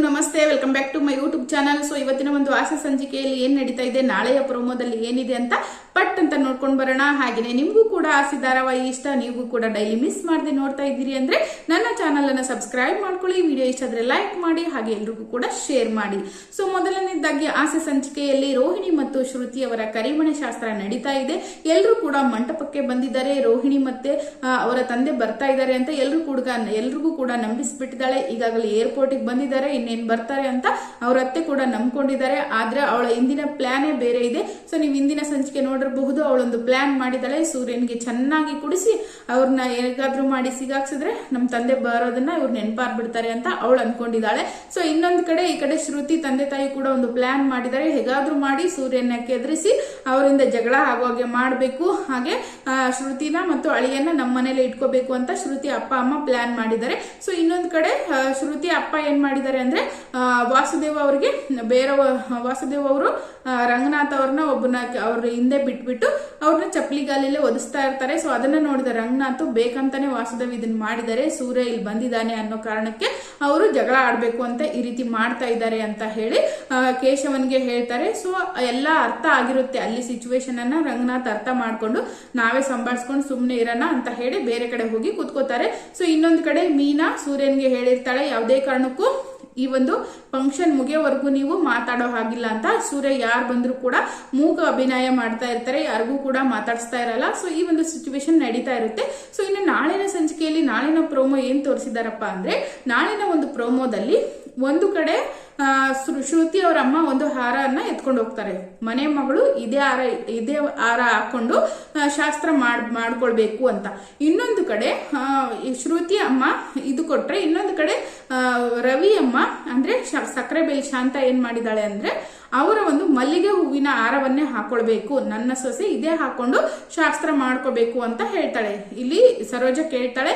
ಎಲ್ಲರಿಗೂ ನಮಸ್ತೆ welcome back to my YouTube channel so ಇವತ್ತಿನ ಒಂದು ಆಸೆ ಸಂಚಿಕೆಯಲ್ಲಿ ಏನ್ ನಡೀತಾ ಇದೆ, ನಾಳೆಯ ಪ್ರೋಮೋದಲ್ಲಿ ಏನಿದೆ ಅಂತ ಪಟ್ ಅಂತ ನೋಡ್ಕೊಂಡು ಬರೋಣ. ಹಾಗೆ ನಿಮಗೂ ಕೂಡ ಆಸೆ ಧಾರಾವಾಹಿ ಇಷ್ಟ, ನೀವು ಕೂಡ ಡೈಲಿ ಮಿಸ್ ಮಾಡದೆ ನೋಡ್ತಾ ಇದ್ದೀರಿ ಅಂದ್ರೆ ನನ್ನ ಚಾನಲ್ ಅನ್ನ ಸಬ್ಸ್ಕ್ರೈಬ್ ಮಾಡ್ಕೊಳ್ಳಿ ವಿಡಿಯೋ ಇಷ್ಟ ಆದ್ರೆ ಲೈಕ್ ಮಾಡಿ, ಹಾಗೆ ಎಲ್ರಿಗೂ ಕೂಡ ಶೇರ್ ಮಾಡಿ. ಸೊ ಮೊದಲನೇದಾಗಿ ಆಸೆ ಸಂಚಿಕೆಯಲ್ಲಿ ರೋಹಿಣಿ ಮತ್ತು ಶ್ರುತಿ ಅವರ ಕರಿಮಣೆ ಶಾಸ್ತ್ರ ನಡೀತಾ ಇದೆ. ಎಲ್ಲರೂ ಕೂಡ ಮಂಟಪಕ್ಕೆ ಬಂದಿದ್ದಾರೆ. ರೋಹಿಣಿ ಮತ್ತೆ ಅವರ ತಂದೆ ಬರ್ತಾ ಇದ್ದಾರೆ ಅಂತ ಎಲ್ಲರೂ ಕೂಡ ಎಲ್ರಿಗೂ ಕೂಡ ನಂಬಿಸ್ಬಿಟ್ಟಿದ್ದಾಳೆ. ಈಗಾಗಲೇ ಏರ್ಪೋರ್ಟಿಗೆ ಬಂದಿದ್ದಾರೆ, ಇನ್ನೇನ್ ಬರ್ತಾರೆ ಅಂತ ಅವ್ರ ಅತ್ತೆ ಕೂಡ ನಂಬ್ಕೊಂಡಿದ್ದಾರೆ. ಆದ್ರೆ ಅವಳ ಇಂದಿನ ಪ್ಲಾನೇ ಬೇರೆ ಇದೆ. ಸೊ ನೀವು ಇಂದಿನ ಸಂಚಿಕೆ ನೋಡಿರಬಹುದು. ಅವಳೊಂದು ಪ್ಲಾನ್ ಮಾಡಿದ್ದಾಳೆ. ಸೂರ್ಯನ್ಗೆ ಚೆನ್ನಾಗಿ ಕುಡಿಸಿ ಅವ್ರನ್ನ ಹೇಗಾದ್ರೂ ಮಾಡಿ ಸಿಗಾಕ್ಸಿದ್ರೆ ನಮ್ಮ ತಂದೆ ಬರೋದನ್ನ ಇವ್ರು ನೆನಪಾರ್ಬಿಡ್ತಾರೆ ಅಂತ ಅವಳು ಅನ್ಕೊಂಡಿದ್ದಾಳೆ. ಸೊ ಇನ್ನೊಂದು ಕಡೆ ಈ ಕಡೆ ಶ್ರುತಿ ತಂದೆ ತಾಯಿ ಕೂಡ ಒಂದು ಪ್ಲಾನ್ ಮಾಡಿದ್ದಾರೆ ಹೇಗಾದ್ರೂ ಮಾಡಿ ಸೂರ್ಯನ ಕೆದರಿಸಿ ಅವರಿಂದ ಜಗಳ ಆಗುವಾಗೆ ಮಾಡಬೇಕು. ಹಾಗೆ ಶ್ರುತಿನ ಮತ್ತು ಅಳಿಯನ್ನ ನಮ್ಮ ಮನೇಲಿ ಇಟ್ಕೋಬೇಕು ಅಂತ ಶ್ರುತಿ ಅಪ್ಪ, ಅಮ್ಮ ಪ್ಲಾನ್ ಮಾಡಿದ್ದಾರೆ. ಸೊ ಇನ್ನೊಂದು ಕಡೆ ಶ್ರುತಿ ಅಪ್ಪ ಏನ್ ಮಾಡಿದ್ದಾರೆ ಅಂದ್ರೆ ವಾಸುದೇವ ಅವರಿಗೆ ಬೇರೆ ವಾಸುದೇವ್ ಅವರು ರಂಗನಾಥ್ ಅವ್ರನ್ನ ಒಬ್ಬನ ಅವ್ರ ಹಿಂದೆ ಬಿಟ್ಬಿಟ್ಟು ಅವ್ರನ್ನ ಚಪ್ಪಲಿಗಾಲಲ್ಲೇ ಇರ್ತಾರೆ. ಸೊ ಅದನ್ನ ನೋಡಿದ ರಂಗನಾಥ್ ಬೇಕಂತಾನೆ ವಾಸುದೇವ್ ಇದನ್ನ ಮಾಡಿದ್ದಾರೆ ಸೂರ್ಯ ಇಲ್ಲಿ ಬಂದಿದ್ದಾನೆ ಅನ್ನೋ ಕಾರಣಕ್ಕೆ ಅವರು ಜಗಳ ಆಡ್ಬೇಕು ಅಂತ ಈ ರೀತಿ ಮಾಡ್ತಾ ಇದ್ದಾರೆ ಅಂತ ಹೇಳಿ ಕೇಶವನ್ಗೆ ಹೇಳ್ತಾರೆ. ಸೊ ಎಲ್ಲ ಅರ್ಥ ಆಗಿರುತ್ತೆ ಅಲ್ಲಿ ಸಿಚುವೇಶನ್ ಅನ್ನ. ರಂಗನಾಥ್ ಅರ್ಥ ಮಾಡ್ಕೊಂಡು ನಾವೇ ಸಂಭಾಳಿಸ್ಕೊಂಡು ಸುಮ್ಮನೆ ಇರೋಣ ಅಂತ ಹೇಳಿ ಬೇರೆ ಕಡೆ ಹೋಗಿ ಕೂತ್ಕೋತಾರೆ. ಸೊ ಇನ್ನೊಂದು ಕಡೆ ಮೀನಾ ಸೂರ್ಯನ್ಗೆ ಹೇಳಿರ್ತಾಳೆ ಯಾವುದೇ ಕಾರಣಕ್ಕೂ. ಈ ಒಂದು ಫಂಕ್ಷನ್ ಮುಗಿಯೋವರೆಗೂ ನೀವು ಮಾತಾಡೋ ಹಾಗಿಲ್ಲ ಅಂತ ಸೂರ್ಯ ಯಾರು ಬಂದರೂ ಕೂಡ ಮೂಗ ಅಭಿನಯ ಮಾಡ್ತಾ ಇರ್ತಾರೆ, ಯಾರಿಗೂ ಕೂಡ ಮಾತಾಡಿಸ್ತಾ ಇರಲ್ಲ. ಸೊ ಈ ಒಂದು ಸಿಚುವೇಶನ್ ನಡೀತಾ ಇರುತ್ತೆ. ಸೊ ಇನ್ನು ನಾಳಿನ ಸಂಚಿಕೆಯಲ್ಲಿ ನಾಳಿನ ಪ್ರೋಮೋ ಏನು ತೋರಿಸಿದಾರಪ್ಪ ಅಂದ್ರೆ, ನಾಳಿನ ಒಂದು ಪ್ರೋಮೋದಲ್ಲಿ ಒಂದು ಕಡೆ ಶ್ರುತಿ ಅವರ ಅಮ್ಮ ಒಂದು ಹಾರನ್ನ ಎತ್ಕೊಂಡು ಹೋಗ್ತಾರೆ. ಮನೆ ಮಗಳು ಇದೇ ಆರ ಇದೇ ಆರ ಹಾಕೊಂಡು ಶಾಸ್ತ್ರ ಮಾಡ್, ಮಾಡ್ಕೊಳ್ಬೇಕು ಅಂತ. ಇನ್ನೊಂದು ಕಡೆ ಶ್ರುತಿ ಅಮ್ಮ ಇದು ಕೊಟ್ರೆ ಇನ್ನೊಂದು ಕಡೆ ರವಿ ಅಮ್ಮ ಅಂದ್ರೆ ಸಕ್ಕರೆ ಬೇಲ್ ಶಾಂತ ಏನ್ ಮಾಡಿದಾಳೆ ಅಂದ್ರೆ ಅವರ ಒಂದು ಮಲ್ಲಿಗೆ ಹೂವಿನ ಹಾರವನ್ನೇ ಹಾಕೊಳ್ಬೇಕು. ನನ್ನ ಸೊಸೆ ಇದೇ ಹಾಕೊಂಡು ಶಾಸ್ತ್ರ ಮಾಡ್ಕೋಬೇಕು ಅಂತ ಹೇಳ್ತಾಳೆ. ಇಲ್ಲಿ ಸರೋಜ ಕೇಳ್ತಾಳೆ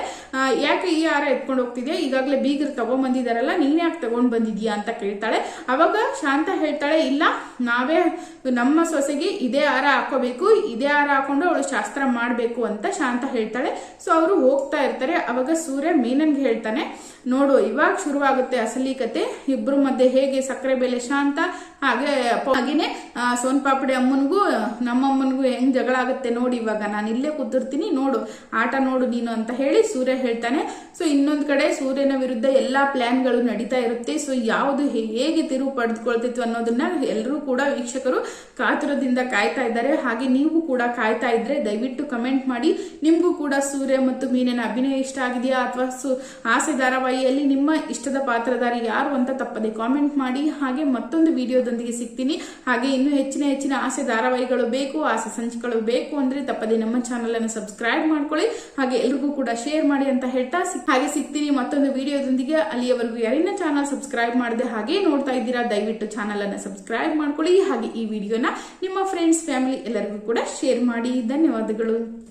ಯಾಕೆ ಈ ಹಾರ ಎತ್ಕೊಂಡು ಹೋಗ್ತಿದ್ಯಾ? ಈಗಾಗಲೇ ಬೀಗರು ತಗೊಂಡ್ ಬಂದಿದಾರಲ್ಲ ನೀನ್ ಯಾಕೆ ತಗೊಂಡ್ ಬಂದಿದ್ಯಾ ಅಂತ ಕೇಳ್ತಾಳೆ. ಅವಾಗ ಶಾಂತ ಹೇಳ್ತಾಳೆ, ಇಲ್ಲ ನಾವೇ ನಮ್ಮ ಸೊಸೆಗೆ ಇದೇ ಹಾರ ಹಾಕೋಬೇಕು, ಇದೇ ಹಾರ ಹಾಕೊಂಡು ಅವಳು ಶಾಸ್ತ್ರ ಮಾಡಬೇಕು ಅಂತ ಶಾಂತ ಹೇಳ್ತಾಳೆ. ಸೊ ಅವರು ಹೋಗ್ತಾ ಇರ್ತಾರೆ. ಅವಾಗ ಸೂರ್ಯ ಮೀನನ್ಗೆ ಹೇಳ್ತಾನೆ, ನೋಡು, ಇವಾಗ ಶುರುವಾಗುತ್ತೆ ಅಸಲಿ ಕತೆ ಇಬ್ರು ಮಧ್ಯೆ ಹೇಗೆ ಸಕ್ಕರೆ ಬೆಲೆ ಶಾಂತ, ಹಾಗೆ ಹಾಗೇನೆ ಸೋನ್ ಪಾಪಡಿ ಅಮ್ಮನಿಗೂ ನಮ್ಮಮ್ಮನಿಗೂ ಹೆಂಗ್ ಜಗಳ ಆಗುತ್ತೆ ನೋಡಿ ಇವಾಗ. ನಾನು ಇಲ್ಲೇ ಕೂತಿರ್ತೀನಿ, ನೋಡು, ಆಟ ನೋಡು ನೀನು ಅಂತ ಹೇಳಿ ಸೂರ್ಯ ಹೇಳ್ತಾನೆ. ಸೊ ಇನ್ನೊಂದ್ ಕಡೆ ಸೂರ್ಯನ ವಿರುದ್ಧ ಎಲ್ಲಾ ಪ್ಲಾನ್ಗಳು ನಡೀತಾ ಇರುತ್ತೆ. ಸೊ ಯಾವುದು ಹೇಗೆ ತಿರುವು ಪಡೆದುಕೊಳ್ತಿತ್ತು ಅನ್ನೋದನ್ನ ಎಲ್ಲರೂ ಕೂಡ ವೀಕ್ಷಕರು ಕಾತುರದಿಂದ ಕಾಯ್ತಾ ಇದ್ದಾರೆ. ಹಾಗೆ ನೀವು ಕೂಡ ಕಾಯ್ತಾ ಇದ್ರೆ ದಯವಿಟ್ಟು ಕಮೆಂಟ್ ಮಾಡಿ. ನಿಮ್ಗೂ ಕೂಡ ಸೂರ್ಯ ಮತ್ತು ಮೀನಿನ ಅಭಿನಯ ಇಷ್ಟ ಆಗಿದೆಯಾ ಅಥವಾ ಆಸೆ ಧಾರಾವಾಹಿಯಲ್ಲಿ ನಿಮ್ಮ ಇಷ್ಟದ ಪಾತ್ರಧಾರಿ ಯಾರು ಅಂತ ತಪ್ಪದೆ ಕಾಮೆಂಟ್ ಮಾಡಿ. ಹಾಗೆ ಮತ್ತೊಂದು ವಿಡಿಯೋದೊಂದಿಗೆ ಸಿಗ್ತೀನಿ. ಹಾಗೆ ಇನ್ನು ಹೆಚ್ಚಿನ ಹೆಚ್ಚಿನ ಆಸೆ ಧಾರಾವಾಹಿಗಳು ಬೇಕು, ಆಸೆ ಸಂಚಿಕೆಗಳು ಬೇಕು ಅಂದ್ರೆ ತಪ್ಪದೆ ನಮ್ಮ ಚಾನಲ್ ಅನ್ನು ಸಬ್ಸ್ಕ್ರೈಬ್ ಮಾಡ್ಕೊಳ್ಳಿ. ಹಾಗೆ ಎಲ್ರಿಗೂ ಕೂಡ ಶೇರ್ ಮಾಡಿ ಅಂತ ಹೇಳ್ತಾ ಹಾಗೆ ಸಿಗ್ತೀನಿ ಮತ್ತೊಂದು ವಿಡಿಯೋದೊಂದಿಗೆ. ಅಲ್ಲಿಯವರೆಗೂ ಯಾರಿನ ಚಾನಲ್ ಸಬ್ಸ್ಕ್ರೈಬ್ ಮಾಡದೆ ಹಾಗೆ ನೋಡ್ತಾ ಇದ್ದೀರಾ, ದಯವಿಟ್ಟು ಚಾನಲ್ ಅನ್ನು ಸಬ್ಸ್ಕ್ರೈಬ್ ಮಾಡ್ಕೊಳ್ಳಿ. ಹಾಗೆ ಈ ವಿಡಿಯೋನ ನಿಮ್ಮ ಫ್ರೆಂಡ್ಸ್ ಫ್ಯಾಮಿಲಿ ಎಲ್ಲರಿಗೂ ಕೂಡ ಶೇರ್ ಮಾಡಿ. ಧನ್ಯವಾದಗಳು.